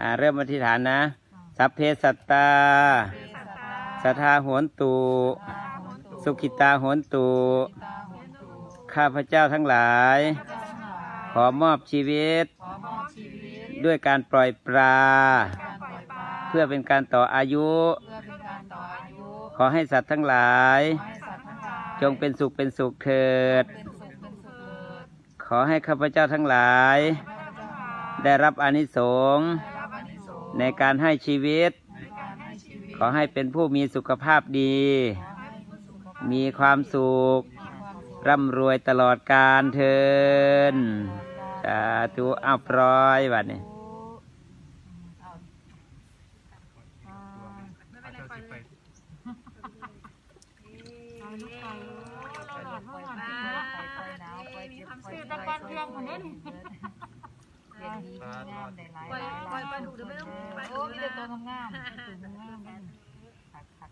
อ่าเริ่มอธิษฐานนะ สัพเพสัตตา สัทธาโหนตุ สุขิตาโหนตุ ข้าพเจ้าทั้งหลาย ขอมอบชีวิต ด้วยการปล่อยปลา เพื่อเป็นการต่ออายุ ขอให้สัตว์ทั้งหลาย จงเป็นสุขเป็นสุขเถิด ขอให้ข้าพเจ้าทั้งหลาย ได้รับอานิสงส์ ในการให้ชีวิต ขอให้เป็นผู้มีสุขภาพดี มีความสุข ร่ำรวยตลอดกาลเทินสาธุอ้าวปล่อยบัดนี้คือ ตัวงามๆตัวงามๆผัก